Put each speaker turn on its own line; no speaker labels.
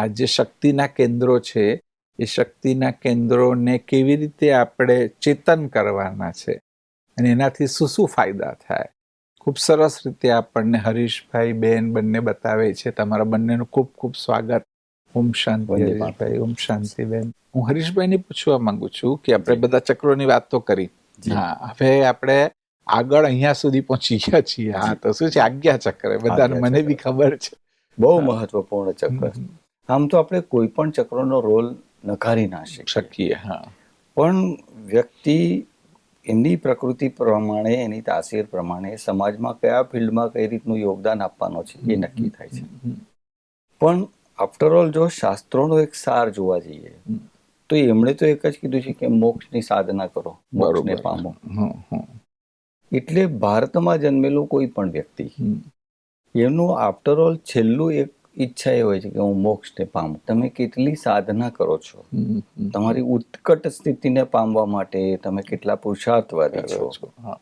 આ જે શક્તિના કેન્દ્રો છે એ શક્તિના કેન્દ્રોને કેવી રીતે આપણે ચેતન કરવાના છે અને એનાથી શું શું ફાયદા થાય? ખૂબ સરસ રીતે આપણને હરીશભાઈ બેન બંને બતાવે છે. તમારા બંનેનું ખૂબ ખૂબ સ્વાગત. ઓમ શાંતિ હરીશભાઈ ઓમ શાંતિ બેન. હું હરીશભાઈને પૂછવા માંગુ છું કે આપણે બધા ચક્રોની વાત તો કરી હા હવે આપણે આગળ અહીંયા સુધી પહોંચી ગયા છીએ. હા તો શું છે? આજ્ઞા ચક્ર. બધાને મને. બી ખબર છે.
બહુ મહત્વપૂર્ણ ચક્ર. આમ તો આપણે કોઈ પણ ચક્રનો રોલ નકારી ના શકીએ.
હા.
પણ વ્યક્તિ એમની પ્રકૃતિ પ્રમાણે એની તાસીર પ્રમાણે સમાજમાં કયા ફિલ્ડમાં કઈ રીતનું યોગદાન આપવાનો છે એ નક્કી થાય છે. પણ આફ્ટર ઓલ જો શાસ્ત્રોનો એક સાર જોવા જઈએ તો એમણે તો એક જ કીધું છે કે મોક્ષની સાધના કરો મોક્ષને પામો. એટલે ભારતમાં જન્મેલું કોઈ પણ વ્યક્તિ એમનું આફ્ટરઓલ છેલ્લું એક ઈચ્છા એ હોય છે કે હું મોક્ષને પામું તમે કેટલી સાધના કરો છો. તમારી ઉત્કટ સ્થિતિને પામવા માટે તમે કેટલા પુરુષાર્થવાદી છો.